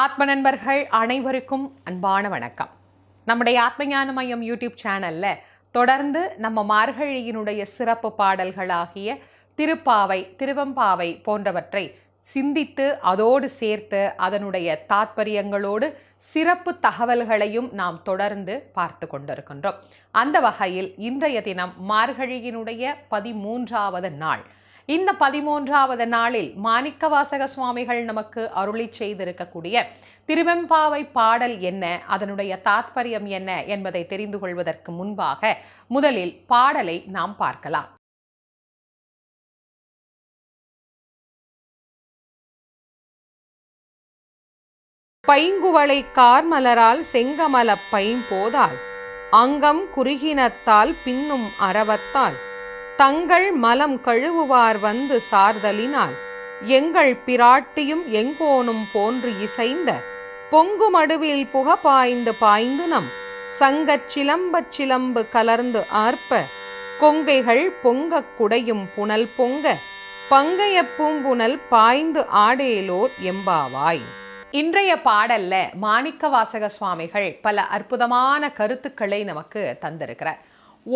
ஆத்ம நண்பர்கள் அனைவருக்கும் அன்பான வணக்கம். நம்முடைய ஆத்மஞான மையம் யூடியூப் சேனல்ல தொடர்ந்து நம்ம மார்கழியினுடைய சிறப்பு பாடல்களாகிய திருப்பாவை திருவம்பாவை போன்றவற்றை சிந்தித்து அதோடு சேர்த்து அதனுடைய தாத்பரியங்களோடு சிறப்பு தகவல்களையும் நாம் தொடர்ந்து பார்த்து கொண்டிருக்கின்றோம். அந்த வகையில் இன்றைய தினம் மார்கழியினுடைய பதிமூன்றாவது நாள். இந்த பதிமூன்றாவது நாளில் மாணிக்கவாசக சுவாமிகள் நமக்கு அருளி செய்திருக்கக்கூடிய திருவெம்பாவை பாடல் என்ன அதனுடைய தாத்பரியம் என்ன என்பதை தெரிந்து கொள்வதற்கு முன்பாக முதலில் பாடலை நாம் பார்க்கலாம். பைங்குவளை கார்மலரால் செங்கமல பைம்போதால் அங்கம் குறுகினத்தால் பின்னும் அறவத்தால் தங்கள் மலம் கழுவுவார் வந்து சார்தலினால் எங்கள் பிராட்டியும் எங்கோனும் போன்று இசைந்த பொங்கு மடுவில் புக பாய்ந்து பாய்ந்து நம் சங்கச் சிலம்பச் சிலம்பு கலர்ந்து ஆர்ப்ப கொங்கைகள் பொங்கக் குடையும் புனல் பொங்க பங்கைய பூம்புனல் பாய்ந்து ஆடேலோர் எம்பாவாய். இன்றைய பாடல்ல மாணிக்க வாசக சுவாமிகள் பல அற்புதமான கருத்துக்களை நமக்கு தந்திருக்கிறார்.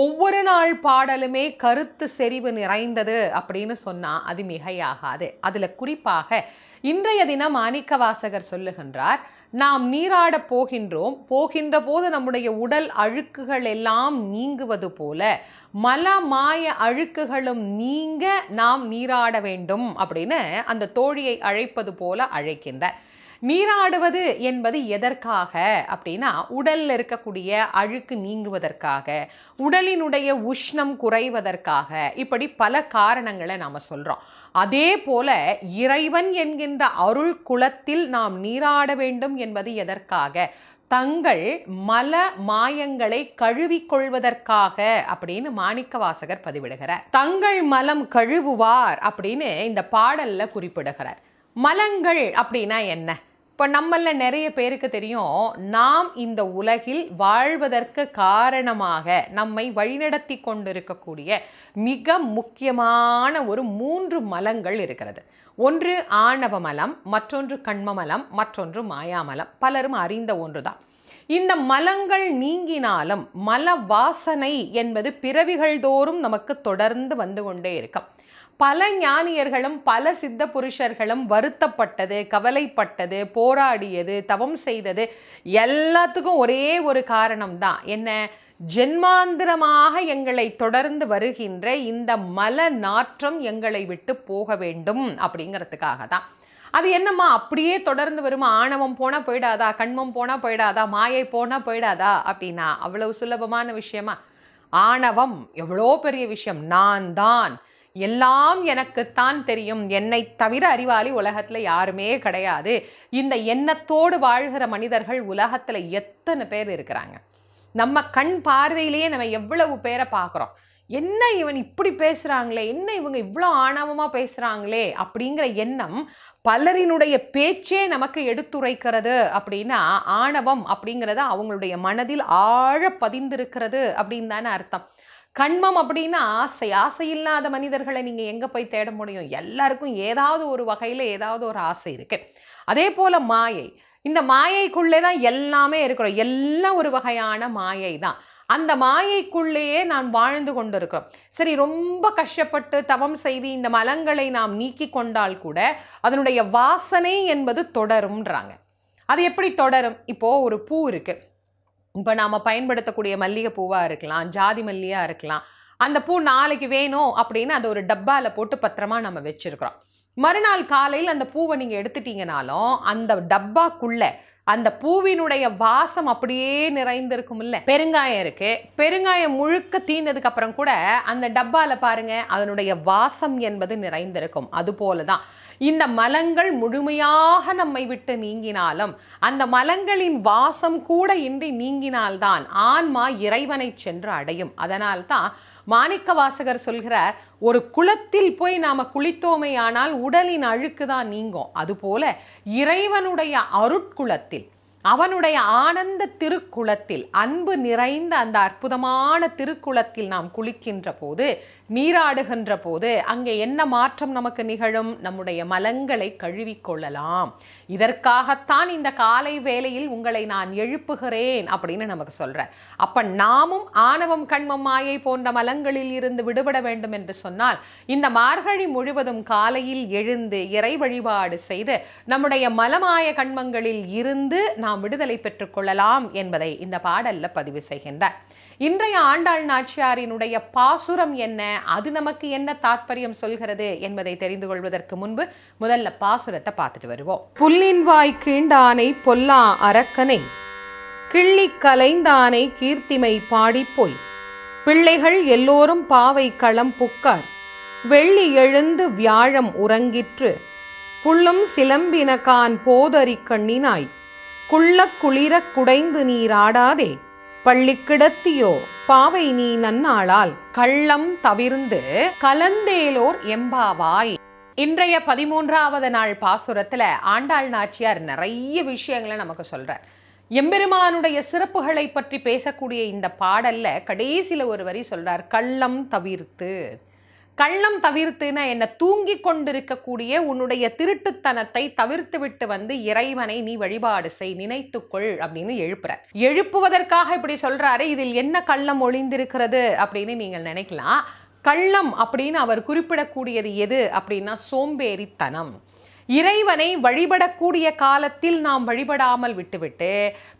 ஒவ்வொரு நாள் பாடலுமே கருத்து செறிவு நிறைந்தது அப்படின்னு சொன்னால் அது மிகையாகாது. அதில் குறிப்பாக இன்றைய தினம் மாணிக்கவாசகர் சொல்லுகின்றார் நாம் நீராட போகின்றோம். போகின்ற போது நம்முடைய உடல் அழுக்குகள் எல்லாம் நீங்குவது போல மல மாய அழுக்குகளும் நீங்க நாம் நீராட வேண்டும் அப்படின்னு அந்த தோழியை அழைப்பது போல அழைக்கின்றார். நீராடுவது என்பது எதற்காக? அப்படின்னா உடலில் இருக்கக்கூடிய அழுக்கு நீங்குவதற்காக உடலினுடைய உஷ்ணம் குறைவதற்காக இப்படி பல காரணங்களை நாம் சொல்கிறோம் அதே போல இறைவன் என்கின்ற அருள் குலத்தில் நாம் நீராட வேண்டும் என்பது எதற்காக? தங்கள் மல மாயங்களை கழுவிக்கொள்வதற்காக அப்படின்னு மாணிக்க வாசகர் பதிவிடுகிறார். தங்கள் மலம் கழுவுவார் அப்படின்னு இந்த பாடல்ல குறிப்பிடுகிறார். மலங்கள் அப்படின்னா என்ன? இப்போ நம்மள நிறைய பேருக்கு தெரியும் நாம் இந்த உலகில் வாழ்வதற்கு காரணமாக நம்மை வழிநடத்தி கொண்டிருக்கக்கூடிய மிக முக்கியமான ஒரு மூன்று மலங்கள் இருக்கிறது. ஒன்று ஆணவ மலம் மற்றொன்று கண்ம மலம் மற்றொன்று மாயாமலம் பலரும் அறிந்த ஒன்றுதான். இந்த மலங்கள் நீங்கினாலும் மல வாசனை என்பது பிறவிகள் தோறும் நமக்கு தொடர்ந்து வந்து கொண்டே இருக்கும். பல ஞானியர்களும் பல சித்த புருஷர்களும் வருத்தப்பட்டது கவலைப்பட்டது போராடியது தவம் செய்தது எல்லாத்துக்கும் ஒரே ஒரு காரணம் தான் என்ன? ஜென்மாந்திரமாக எங்களை தொடர்ந்து வருகின்ற இந்த மல நாற்றம் எங்களை விட்டு போக வேண்டும் அப்படிங்கிறதுக்காக தான் அது என்னம்மா? அப்படியே தொடர்ந்து வருமா? ஆணவம் போனால் போயிடாதா? கண்மம் போனால் போயிடாதா? மாயை போனால் போயிடாதா? அப்படின்னா அவ்வளவு சுலபமான விஷயமா? ஆணவம் எவ்வளோ பெரிய விஷயம். நான் தான் எல்லாம் எனக்குத்தான் தெரியும். என்னை தவிர அறிவாளி உலகத்தில் யாருமே கிடையாது. இந்த எண்ணத்தோடு வாழ்கிற மனிதர்கள் உலகத்தில் எத்தனை பேர் இருக்கிறாங்க? நம்ம கண் பார்வையிலேயே நம்ம எவ்வளவு பேரை பார்க்குறோம்? என்ன இவன் இப்படி பேசுகிறாங்களே என்ன இவங்க இவ்வளோ ஆணவமாக பேசுகிறாங்களே அப்படிங்கிற எண்ணம் பலரினுடைய பேச்சே நமக்கு எடுத்துரைக்கிறது அப்படின்னா ஆணவம் அப்படிங்கிறது அவங்களுடைய மனதில் ஆழ பதிந்திருக்கிறது அப்படின்னு தானே அர்த்தம். கண்மம் அப்படின்னா ஆசை. ஆசை இல்லாத மனிதர்களை நீங்கள் எங்கே போய் தேட முடியும்? எல்லாருக்கும் ஏதாவது ஒரு வகையில் ஏதாவது ஒரு ஆசை இருக்குது அதே போல் மாயை. இந்த மாயைக்குள்ளே தான் எல்லாமே இருக்கிறோம். எல்லாம் ஒரு வகையான மாயை தான். அந்த மாயைக்குள்ளேயே நான் வாழ்ந்து கொண்டிருக்கிறோம். சரி ரொம்ப கஷ்டப்பட்டு தவம் செய்து இந்த மலங்களை நாம் நீக்கி கொண்டால் கூட அதனுடைய வாசனை என்பது தொடரும்ன்றாங்க. அது எப்படி தொடரும்? இப்போது ஒரு பூ இருக்குது இப்போ நாம் பயன்படுத்தக்கூடிய மல்லிகை பூவாக இருக்கலாம் ஜாதி மல்லியாக இருக்கலாம். அந்த பூ நாளைக்கு வேணும் அப்படின்னு அதை ஒரு டப்பாவில் போட்டு பத்திரமா நம்ம வச்சுருக்கிறோம். மறுநாள் காலையில் அந்த பூவை நீங்கள் எடுத்துட்டீங்கனாலும் அந்த டப்பாக்குள்ளே அந்த பூவினுடைய வாசம் அப்படியே நிறைந்திருக்கும் இல்லை பெருங்காயம் இருக்கு. பெருங்காயம் முழுக்க தீர்ந்ததுக்கு அப்புறம் கூட அந்த டப்பால பாருங்க அதனுடைய வாசம் என்பது நிறைந்திருக்கும். அது போலதான். இந்த மலங்கள் முழுமையாக நம்மை விட்டு நீங்கினாலும் அந்த மலங்களின் வாசம் கூட இன்றி நீங்கினால்தான் ஆன்மா இறைவனை சென்று அடையும். அதனால்தான் மாணிக்க வாசகர் சொல்கிற ஒரு குளத்தில் போய் நாம குளித்தோமையானால் உடலின் அழுக்கு தான் நீங்கும். அதுபோல இறைவனுடைய அருட்குளத்தில் அவனுடைய ஆனந்த திருக்குளத்தில் அன்பு நிறைந்த அந்த அற்புதமான திருக்குளத்தில் நாம் குளிக்கின்ற போது நீராடுகின்ற போது அங்கே என்ன மாற்றம் நமக்கு நிகழும்? நம்முடைய மலங்களை கழுவிக்கொள்ளலாம். இதற்காகத்தான் இந்த காலை வேளையில் உங்களை நான் எழுப்புகிறேன் அப்படின்னு நமக்கு சொல்றார். அப்ப நாமும் ஆணவம் கண்மம் மாயை போன்ற மலங்களில் இருந்து விடுபட வேண்டும் என்று சொன்னால் இந்த மார்கழி முழுவதும் காலையில் எழுந்து இறை வழிபாடு செய்து நம்முடைய மலமாய கண்மங்களில் இருந்து நாம் விடுதலை பெற்றுக்கொள்ளலாம் என்பதை இந்த பாடல்ல பதிவு செய்கின்றார். இன்றைய ஆண்டாள் நாச்சியாரினுடைய பாசுரம் என்ன? அது நமக்கு என்ன தாத்பரியம் சொல்கிறது என்பதை தெரிந்து கொள்வதற்கு முன்பு முதல்ல பாசுரத்தை பார்த்துட்டு வருவோம். புல்லின் வாய் கீண்டானை பொல்லா அரக்கனை கிள்ளி கலைந்தானை கீர்த்திமை பாடிப்போய் பிள்ளைகள் எல்லோரும் பாவை களம் புக்கார் வெள்ளி எழுந்து வியாழம் உறங்கிற்று புள்ளும் சிலம்பினகான் போதறி கண்ணினாய் குள்ள குளிரக் குடைந்து நீராடாதே பள்ளி கிடத்தியோ பாவை நீ நன்னாளால் கள்ளம் தவிர்ந்து கலந்தேலோர் எம்பாவாய். இன்றைய பதிமூன்றாவது நாள் பாசுரத்துல ஆண்டாள் நாச்சியார் நிறைய விஷயங்களை நமக்கு சொல்கிறார் எம்பெருமானுடைய சிறப்புகளை பற்றி பேசக்கூடிய இந்த பாடல்ல கடைசியில ஒரு வரி சொல்றார் கள்ளம் தவிர்த்து. கள்ளம் தவிர்த்துனா என்ன தூங்கி கொண்டிருக்கக்கூடிய உன்னுடைய திருட்டுத்தனத்தை தவிர்த்து விட்டு வந்து இறைவனை நீ வழிபாடு செய் நினைத்துக்கொள் அப்படின்னு எழுப்புறார் எழுப்புவதற்காக இப்படி சொல்றாரு இதில் என்ன கள்ளம் ஒளிந்திருக்கிறது அப்படின்னு நீங்கள் நினைக்கலாம். கள்ளம் அப்படின்னு அவர் குறிப்பிடக்கூடியது எது அப்படின்னா சோம்பேறித்தனம். இறைவனை வழிபடக்கூடிய காலத்தில் நாம் வழிபடாமல் விட்டுவிட்டு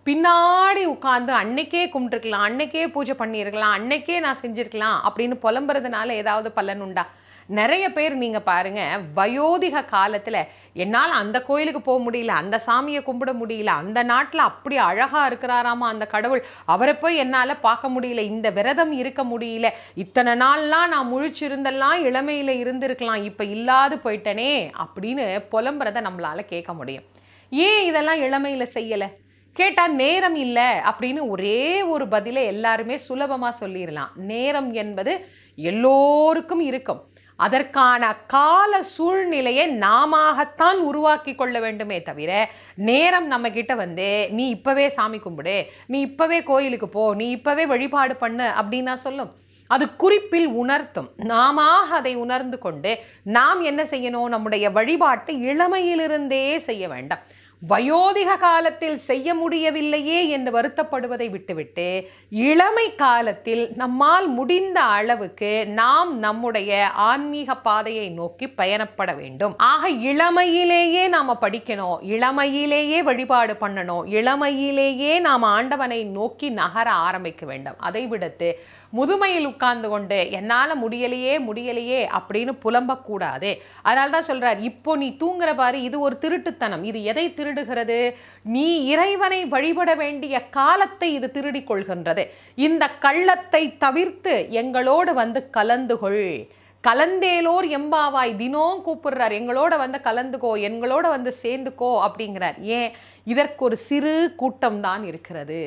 பின்னாடி உட்காந்து அன்னைக்கே கும்பிட்டுருக்கலாம் அன்னைக்கே பூஜை பண்ணியிருக்கலாம் அன்னைக்கே நான் செஞ்சுருக்கலாம் அப்படின்னு புலம்புறதுனால ஏதாவது பலன் உண்டா? நிறைய பேர் நீங்கள் பாருங்க வயோதிக காலத்தில் என்னால் அந்த கோயிலுக்கு போக முடியல அந்த சாமியை கும்பிட முடியல அந்த நாட்டில் அப்படி அழகாக இருக்கிறாராமா அந்த கடவுள் அவரை போய் என்னால் பார்க்க முடியல இந்த விரதம் இருக்க முடியல இத்தனை நாள்லாம் நான் முழிச்சிருந்தெல்லாம் இளமையில் இருந்திருக்கலாம் இப்போ இல்லாது போயிட்டனே அப்படின்னு புலம்புறதை நம்மளால் கேட்க முடியும். ஏன் இதெல்லாம் இளமையில் செய்யலை? கேட்டால் நேரம் இல்லை அப்படின்னு ஒரே ஒரு பதிலை எல்லாருமே சுலபமாக சொல்லிடலாம் நேரம் என்பது எல்லோருக்கும் இருக்கும். அதற்கான கால சூழ்நிலையை நாமத்தான் உருவாக்கி கொள்ள வேண்டுமே தவிர நேரம் நம்ம கிட்ட வந்து நீ இப்பவே சாமி கும்பிடு நீ இப்பவே கோயிலுக்கு போ நீ இப்பவே வழிபாடு பண்ணு அப்படின்னா சொல்லும். அது குறிப்பில் உணர்த்தும். நாம அதை உணர்ந்து கொண்டு நாம் என்ன செய்யணும்? நம்முடைய வழிபாட்டை இளமையிலிருந்தே செய்ய வேண்டாம். வயோதிக காலத்தில் செய்ய முடியவில்லையே என்று வருத்தப்படுவதை விட்டுவிட்டு இளமை காலத்தில் நம்மால் முடிந்த அளவுக்கு நாம் நம்முடைய ஆன்மீக பாதையை நோக்கி பயணப்பட வேண்டும். ஆக இளமையிலேயே நாம் படிக்கணும் இளமையிலேயே வழிபாடு பண்ணணும் இளமையிலேயே நாம் ஆண்டவனை நோக்கி நகர ஆரம்பிக்க வேண்டும். அதை விடுத்து முதுமையில் உட்கார்ந்து கொண்டு என்னால் முடியலையே முடியலையே அப்படின்னு புலம்பக்கூடாது. அதனால தான் சொல்கிறார் இப்போ நீ தூங்குற பாரு இது ஒரு திருட்டுத்தனம். இது எதை திருடுகிறது? நீ இறைவனை வழிபட வேண்டிய காலத்தை இது திருடி கொள்கின்றது. இந்த கள்ளத்தை தவிர்த்து எங்களோடு வந்து கலந்து கொள். கலந்தேலோர் எம்பாவாய் தினம் கூப்பிடுறார் எங்களோட வந்து கலந்துக்கோ எங்களோட வந்து சேர்ந்துக்கோ அப்படிங்கிறார். ஏன்? இதற்கு ஒரு சிறு கூட்டம் தான் இருக்கிறது.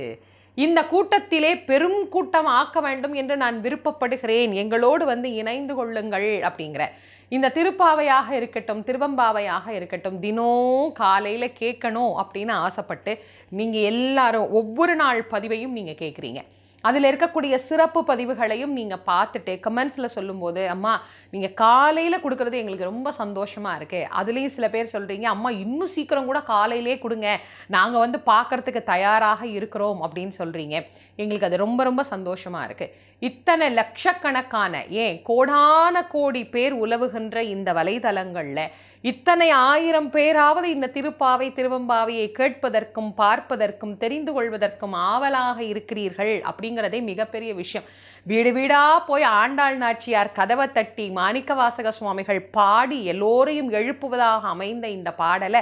இந்த கூட்டத்திலே பெரும் கூட்டம் ஆக்க வேண்டும் என்று நான் விருப்பப்படுகிறேன். எங்களோடு வந்து இணைந்து கொள்ளுங்கள் அப்படிங்கிற. இந்த திருப்பாவையாக இருக்கட்டும் திருவம்பாவையாக இருக்கட்டும் தினம் காலையில் கேட்கணும் அப்படின்னு ஆசைப்பட்டு நீங்கள் எல்லாரும் ஒவ்வொரு நாள் பதிவையும் நீங்கள் கேட்குறீங்க அதில் இருக்கக்கூடிய சிறப்பு பதிவுகளையும் நீங்கள் பார்த்துட்டு கமெண்ட்ஸில் சொல்லும்போது அம்மா நீங்கள் காலையில் கொடுக்குறது எங்களுக்கு ரொம்ப சந்தோஷமாக இருக்குது அதுலேயும் சில பேர் சொல்கிறீங்க அம்மா இன்னும் சீக்கிரம் கூட காலையிலே கொடுங்க. நாங்கள் வந்து பார்க்குறதுக்கு தயாராக இருக்கிறோம். அப்படின்னு சொல்கிறீங்க எங்களுக்கு அது ரொம்ப ரொம்ப சந்தோஷமாக இருக்குது இத்தனை லட்சக்கணக்கான ஏன் கோடான கோடி பேர் உலவுகின்ற இந்த வலைதளங்களில் இத்தனை ஆயிரம் பேராவது இந்த திருப்பாவை திருவம்பாவையை கேட்பதற்கும் பார்ப்பதற்கும் தெரிந்து கொள்வதற்கும் ஆவலாக இருக்கிறீர்கள் அப்படிங்கிறதே மிகப்பெரிய விஷயம். வீடு வீடா போய் ஆண்டாள் நாச்சியார் கதவை தட்டி மாணிக்கவாசக சுவாமிகள் பாடி எல்லோரையும் எழுப்புவதாக அமைந்த இந்த பாடலை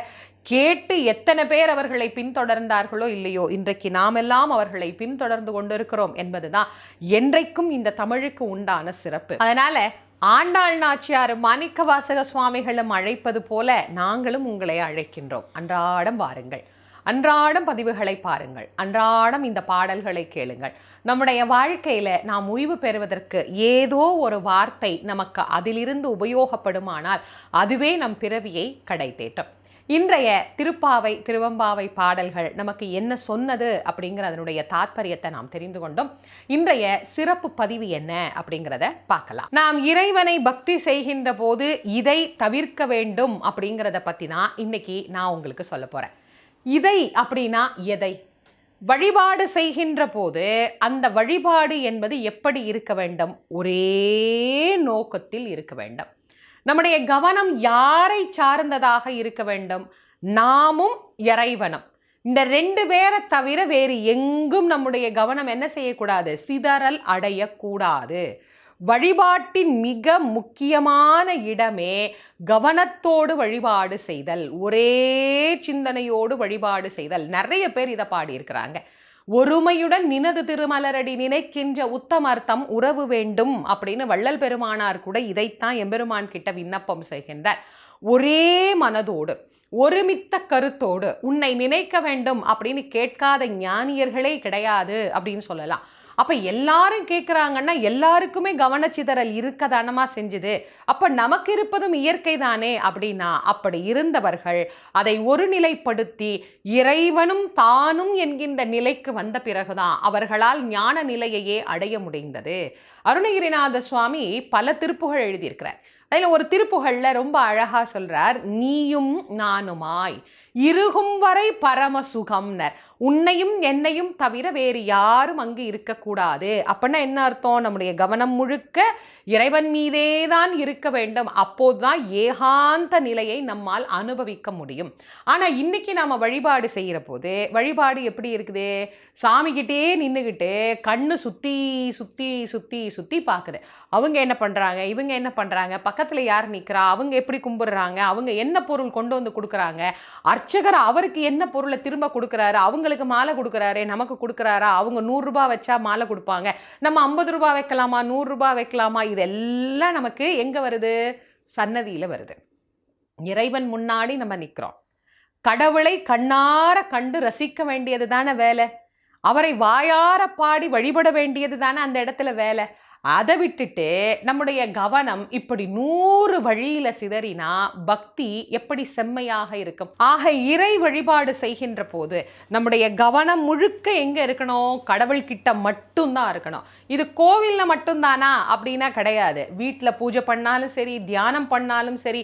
கேட்டு எத்தனை பேர் அவர்களை பின்தொடர்ந்தார்களோ இல்லையோ இன்றைக்கு நாமெல்லாம் அவர்களை பின்தொடர்ந்து கொண்டிருக்கிறோம் என்பதுதான் என்றைக்கும் இந்த தமிழுக்கு உண்டான சிறப்பு. அதனால ஆண்டாள் நாச்சியார் மாணிக்க வாசக சுவாமிகளும் அழைப்பது போல நாங்களும் உங்களை அழைக்கின்றோம். அன்றாடம் வாருங்கள். அன்றாடம் பதிவுகளை பாருங்கள். அன்றாடம் இந்த பாடல்களை கேளுங்கள். நம்முடைய வாழ்க்கையில் நாம் ஓய்வு பெறுவதற்கு ஏதோ ஒரு வார்த்தை நமக்கு அதிலிருந்து உபயோகப்படுமானால் அதுவே நம் பிறவியை கடை தேட்டும் இன்றைய திருப்பாவை திருவம்பாவை பாடல்கள் நமக்கு என்ன சொன்னது அப்படிங்கிற அதனுடைய தாத்பரியத்தை நாம் தெரிந்து கொண்டோம். இன்றைய சிறப்பு பதிவு என்ன அப்படிங்கிறத பார்க்கலாம். நாம் இறைவனை பக்தி செய்கின்ற போது இதை தவிர்க்க வேண்டும் அப்படிங்கிறத பற்றி தான் இன்னைக்கு நான் உங்களுக்கு சொல்ல போகிறேன் இதை அப்படின்னா எதை? வழிபாடு செய்கின்ற போது அந்த வழிபாடு என்பது எப்படி இருக்க வேண்டும்? ஒரே நோக்கத்தில் இருக்க வேண்டும். நம்முடைய கவனம் யாரை சார்ந்ததாக இருக்க வேண்டும்? நாமும் இறைவனும். இந்த ரெண்டு பேரை தவிர வேறு எங்கும் நம்முடைய கவனம் என்ன செய்யக்கூடாது? சிதறல் அடையக்கூடாது. வழிபாட்டின் மிக முக்கியமான இடமே கவனத்தோடு வழிபாடு செய்தல். ஒரே சிந்தனையோடு வழிபாடு செய்தல். நிறைய பேர் இதை பாடியிருக்கிறாங்க. ஒருமையுடன் நினது திருமலரடி நினைக்கின்ற உத்தமர்த்தம் உறவு வேண்டும் அப்படின்னு வள்ளல் பெருமானார் கூட இதைத்தான் எம்பெருமான் கிட்ட விண்ணப்பம் செய்கின்றார். ஒரே மனதோடு ஒருமித்த கருத்தோடு உன்னை நினைக்க வேண்டும் அப்படின்னு கேட்காத ஞானியர்களே கிடையாது அப்படின்னு சொல்லலாம். அப்ப எல்லாரும் கேட்குறாங்கன்னா எல்லாருக்குமே கவனச்சிதறல் இருக்கதானமா செஞ்சுது. அப்ப நமக்கு இருப்பதும் இயற்கை தானே அப்படின்னா அப்படி இருந்தவர்கள் அதை ஒருநிலைப்படுத்தி இறைவனும் தானும் என்கின்ற நிலைக்கு வந்த பிறகுதான் அவர்களால் ஞான நிலையையே அடைய முடிந்தது. அருணகிரிநாத சுவாமி பல திருப்புகள் எழுதியிருக்கிறார். அதில் ஒரு திருப்புகளில் ரொம்ப அழகாக சொல்கிறார் நீயும் நானுமாய் இருகும் வரை பரம சுகம்னர். உன்னையும் என்னையும் தவிர வேறு யாரும் அங்கு இருக்கக்கூடாது. அப்படின்னா என்ன அர்த்தம்? நம்முடைய கவனம் முழுக்க இறைவன் மீதே தான் இருக்க வேண்டும். அப்போதுதான் ஏகாந்த நிலையை நம்மால் அனுபவிக்க முடியும். ஆனால் இன்னைக்கு நாம் வழிபாடு செய்கிற போது வழிபாடு எப்படி இருக்குது? சாமிக்கிட்டே நின்றுக்கிட்டு கண்ணு சுற்றி சுற்றி சுற்றி சுற்றி பார்க்குது அவங்க என்ன பண்ணுறாங்க இவங்க என்ன பண்ணுறாங்க பக்கத்தில் யார் நிற்கிறா அவங்க எப்படி கும்பிடுறாங்க? அவங்க என்ன பொருள் கொண்டு வந்து கொடுக்குறாங்க? அர்ச்சகர் அவருக்கு என்ன பொருளை திரும்ப கொடுக்குறாரு? அவங்க அவங்களுக்கு மாலை கொடுக்குறாரு நமக்கு கொடுக்குறாரா? அவங்க நூறுரூபா வச்சா மாலை கொடுப்பாங்க. நம்ம ஐம்பது ரூபா வைக்கலாமா? நூறுரூபா வைக்கலாமா? இதெல்லாம் நமக்கு எங்கே வருது? சன்னதியில் வருது. இறைவன் முன்னாடி நம்ம நிற்கிறோம் கடவுளை கண்ணார கண்டு ரசிக்க வேண்டியது தானே வேலை? அவரை வாயார பாடி வழிபட வேண்டியது தானே அந்த இடத்துல வேலை? அதை விட்டுட்டு நம்முடைய கவனம் இப்படி நூறு வழியில சிதறினா பக்தி எப்படி செம்மையாக இருக்கும்? ஆக இறை வழிபாடு செய்கின்ற போது நம்முடைய கவனம் முழுக்க எங்க இருக்கணும்? கடவுள் கிட்ட மட்டும்தான் இருக்கணும். இது கோவில்ல மட்டும்தானா? அப்படின்னா கிடையாது. வீட்டில் பூஜை பண்ணாலும் சரி தியானம் பண்ணாலும் சரி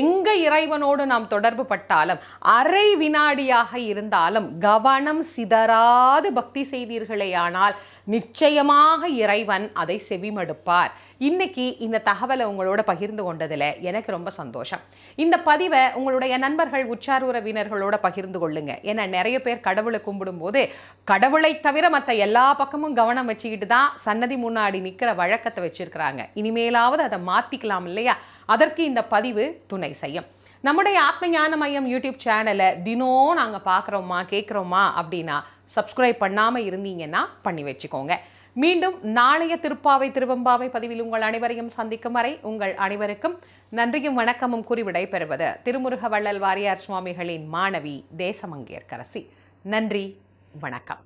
எங்க இறைவனோடு நாம் தொடர்பு பட்டாலும் அரை வினாடியாக இருந்தாலும் கவனம் சிதறாது பக்தி செய்தீர்களே ஆனால் நிச்சயமாக இறைவன் அதை செவிமடுப்பார் இன்னைக்கு இந்த தகவலை உங்களோட பகிர்ந்து கொண்டதில் எனக்கு ரொம்ப சந்தோஷம். இந்த பதிவை உங்களுடைய நண்பர்கள் உச்சார் உறவினர்களோட பகிர்ந்து கொள்ளுங்க. ஏன்னா நிறைய பேர் கடவுளை கும்பிடும்போது கடவுளை தவிர மற்ற எல்லா பக்கமும் கவனம் வச்சுக்கிட்டு தான் சன்னதி முன்னாடி நிற்கிற வழக்கத்தை வச்சிருக்கிறாங்க. இனிமேலாவது அதை மாற்றிக்கலாம் இல்லையா? அதற்கு இந்த பதிவு துணை செய்யும். நம்முடைய ஆத்ம ஞான மையம் யூடியூப் சேனலை தினம் நாங்கள் பார்க்குறோமா கேட்குறோமா அப்படின்னா சப்ஸ்கிரைப் பண்ணாமல் இருந்தீங்கன்னா பண்ணி வச்சுக்கோங்க. மீண்டும் நாளைய திருப்பாவை திருவம்பாவை பதிவில் உங்கள் அனைவரையும் சந்திக்கும் வரை உங்கள் அனைவருக்கும் நன்றியும் வணக்கமும் கூறி விடைபெறுவது திருமுருக வள்ளல் வாரியார் சுவாமிகளின் மாணவி தேசமங்கேற்கரசி. நன்றி வணக்கம்.